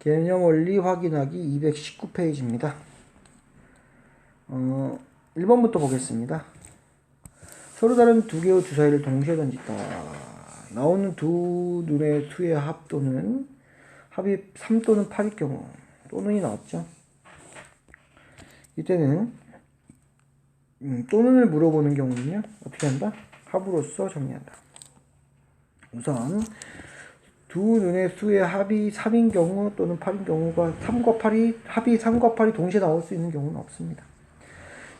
개념 원리 확인하기 219페이지입니다. 어, 1번부터 보겠습니다. 서로 다른 두 개의 주사위를 동시에 던진다. 나오는 두 눈의 수의 합 또는 합이 3 또는 8일 경우 또는이 나왔죠. 이때는 음, 또는을 물어보는 경우는요. 어떻게 한다? 합으로서 정리한다. 우선 두 눈의 수의 합이 3인 경우 또는 8인 경우가 3과 8이 합이 3과 8이 동시에 나올 수 있는 경우는 없습니다.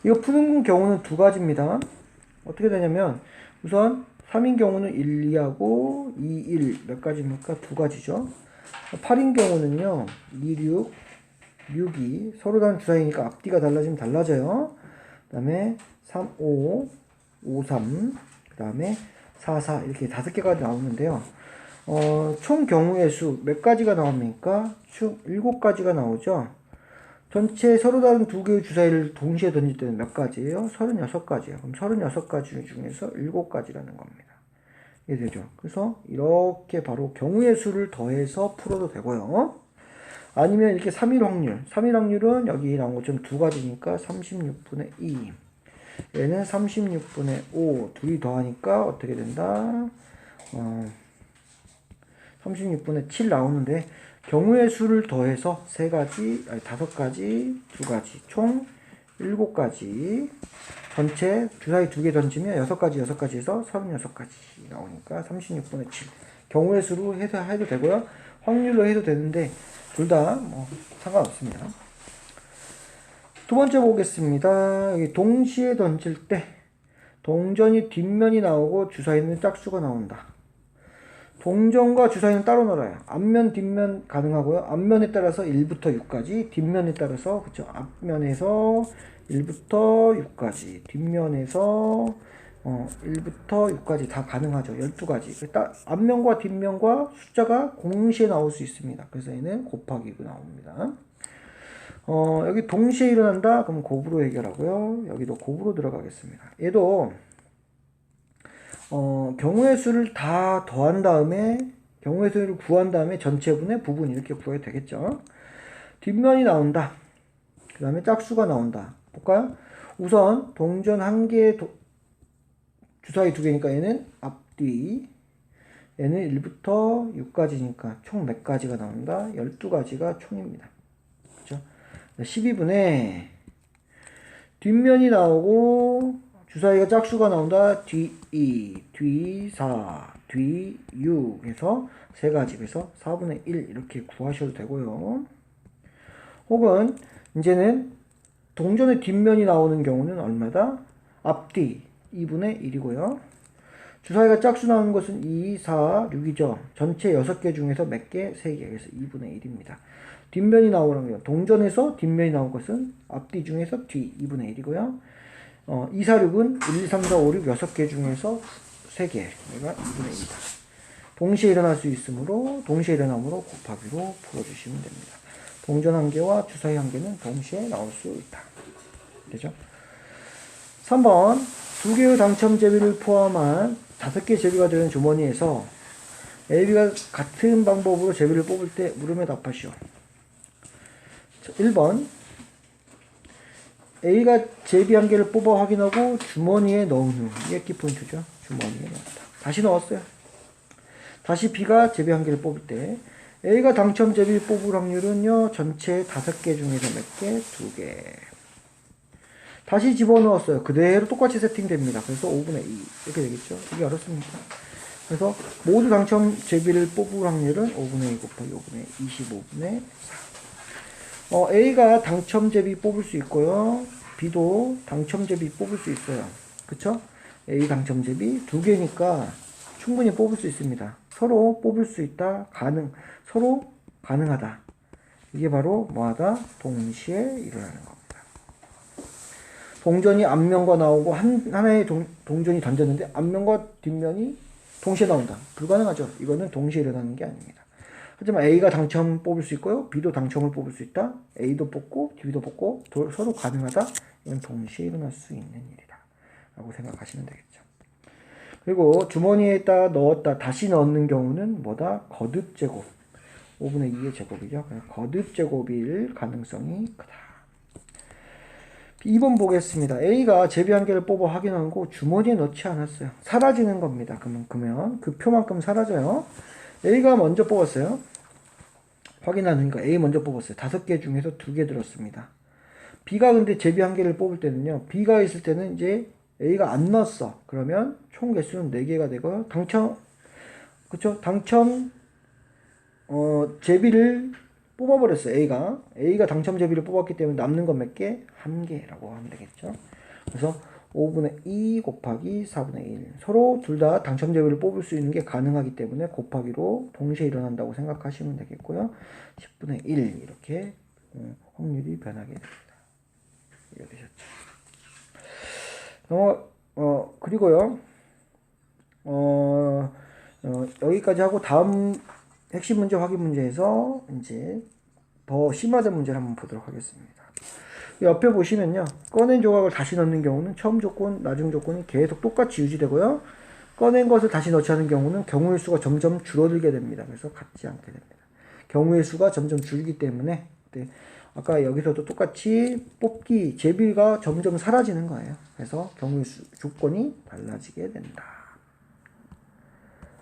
이거 푸는 경우는 두 가지입니다. 어떻게 되냐면 우선 3인 경우는 1, 2하고 2, 1 몇 가지입니까? 두 가지죠. 8인 경우는요. 2, 6, 6이 서로 다른 주사위니까 앞뒤가 달라지면 달라져요. 그 다음에 3, 5, 5, 3, 그 다음에 4, 4 이렇게 다섯 개가 나오는데요. 어, 총 경우의 수 몇 가지가 나옵니까? 총 일곱 가지가 나오죠. 전체 서로 다른 두 개의 주사위를 동시에 던질 때는 몇 가지예요? 36가지예요. 그럼 36가지 중에서 7가지라는 겁니다. 이해되죠? 그래서 이렇게 바로 경우의 수를 더해서 풀어도 되고요. 아니면 이렇게 3일 확률. 3일 확률은 여기 나온 것처럼 두 가지니까 36분의 2. 얘는 36분의 5. 둘이 더하니까 어떻게 된다? 어, 36분의 7 나오는데 경우의 수를 더해서 세 가지, 아니 다섯 가지, 두 가지, 총 일곱 가지. 전체 주사위 두개 던지면 여섯 가지, 여섯 가지에서 36가지 나오니까 36분의 7. 경우의 수로 해서 해도 되고요. 확률로 해도 되는데 둘 다 뭐 상관없습니다. 두 번째 보겠습니다. 동시에 던질 때 동전이 뒷면이 나오고 주사위는 짝수가 나온다. 동전과 주사위는 따로 놀아요. 앞면, 뒷면 가능하고요. 앞면에 따라서 1부터 6까지, 뒷면에 따라서, 그쵸. 앞면에서 1부터 6까지, 뒷면에서, 어, 1부터 6까지 다 가능하죠. 12가지. 딱, 앞면과 뒷면과 숫자가 동시에 나올 수 있습니다. 그래서 얘는 곱하기로 나옵니다. 어, 여기 동시에 일어난다? 그럼 곱으로 해결하고요. 여기도 곱으로 들어가겠습니다. 얘도, 어, 경우의 수를 다 더한 다음에 경우의 수를 구한 다음에 전체분의 부분 이렇게 구해야 되겠죠. 뒷면이 나온다. 그 다음에 짝수가 나온다. 볼까요? 우선 동전 한 개의 도, 주사위 두 개니까 얘는 앞뒤 얘는 1부터 6까지니까 총 몇 가지가 나온다? 12가지가 총입니다. 그죠? 12분의 뒷면이 나오고 주사위가 짝수가 나온다. 뒤 2, 뒤 4, 뒤6 해서 세 가지 그래서 4분의 1 이렇게 구하셔도 되고요. 혹은 이제는 동전의 뒷면이 나오는 경우는 얼마다? 앞뒤 2분의 1이고요. 주사위가 짝수 나오는 것은 2, 4, 6이죠. 전체 6개 중에서 몇 개? 3개. 그래서 2분의 1입니다. 뒷면이 나오는 경우 동전에서 뒷면이 나온 것은 앞뒤 중에서 뒤 2분의 1이고요. 어, 2, 4, 6은 1, 2, 3, 4, 5, 6, 6개 중에서 3개. 얘가 2분의 1이다. 동시에 일어날 수 있으므로 동시에 일어나므로 곱하기로 풀어주시면 됩니다. 동전 한 개와 주사위 한 개는 동시에 나올 수 있다. 되죠? 3번 두 개의 당첨 제비를 포함한 다섯 개 제비가 되는 주머니에서 AB가 같은 방법으로 제비를 뽑을 때 물음에 답하시오. 1번 A가 제비 한 개를 뽑아 확인하고 주머니에 넣은 후 이게 키포인트죠. 주머니에 넣었다. 다시 넣었어요. 다시 B가 제비 한 개를 뽑을 때 A가 당첨 제비 뽑을 확률은요. 전체 다섯 개 중에서 몇 개? 두 개. 다시 집어넣었어요. 그대로 똑같이 세팅됩니다. 그래서 5분의 2 이렇게 되겠죠. 이게 어렵습니까? 그래서 모두 당첨 제비를 뽑을 확률은 5분의 2 곱하기 5분의 25분의 4. 어, A가 당첨제비 뽑을 수 있고요. B도 당첨제비 뽑을 수 있어요. 그쵸? A 당첨제비 두 개니까 충분히 뽑을 수 있습니다. 서로 뽑을 수 있다. 가능. 서로 가능하다. 이게 바로 뭐하다? 동시에 일어나는 겁니다. 동전이 앞면과 나오고 한, 하나의 동, 동전이 던졌는데 앞면과 뒷면이 동시에 나온다. 불가능하죠. 이거는 동시에 일어나는 게 아닙니다. 하지만 A가 당첨 뽑을 수 있고요. B도 당첨을 뽑을 수 있다. A도 뽑고 B도 뽑고 도, 서로 가능하다. 이건 동시에 일어날 수 있는 일이다. 라고 생각하시면 되겠죠. 그리고 주머니에다 넣었다 다시 넣는 경우는 뭐다? 거듭 제곱. 5분의 2의 제곱이죠. 거듭 제곱일 가능성이 크다. 2번 보겠습니다. A가 제비 한 개를 뽑아 확인하고 주머니에 넣지 않았어요. 사라지는 겁니다. 그만큼은 그 표만큼 사라져요. A가 먼저 뽑았어요. 확인하니까 A 먼저 뽑았어요. 다섯 개 중에서 두 개 들었습니다. B가 근데 제비 한 개를 뽑을 때는요. B가 있을 때는 이제 A가 안 넣었어. 그러면 총 개수는 4개가 되고 당첨 그쵸? 당첨 어 제비를 뽑아버렸어요. A가 A가 당첨 제비를 뽑았기 때문에 남는 건 몇 개? 한 개라고 하면 되겠죠. 그래서 5분의 2 곱하기 4분의 1 서로 둘 다 당첨 제비를 뽑을 수 있는 게 가능하기 때문에 곱하기로 동시에 일어난다고 생각하시면 되겠고요. 10분의 1 이렇게 어, 확률이 변하게 됩니다. 이해되셨죠? 어, 어 그리고요. 어, 어, 여기까지 하고 다음 핵심 문제 확인 문제에서 이제 더 심화된 문제를 한번 보도록 하겠습니다. 옆에 보시면요. 꺼낸 조각을 다시 넣는 경우는 처음 조건, 나중 조건이 계속 똑같이 유지되고요. 꺼낸 것을 다시 넣지 않은 경우는 경우의 수가 점점 줄어들게 됩니다. 그래서 같지 않게 됩니다. 경우의 수가 점점 줄기 때문에 네, 아까 여기서도 똑같이 뽑기, 제비가 점점 사라지는 거예요. 그래서 경우의 수, 조건이 달라지게 된다.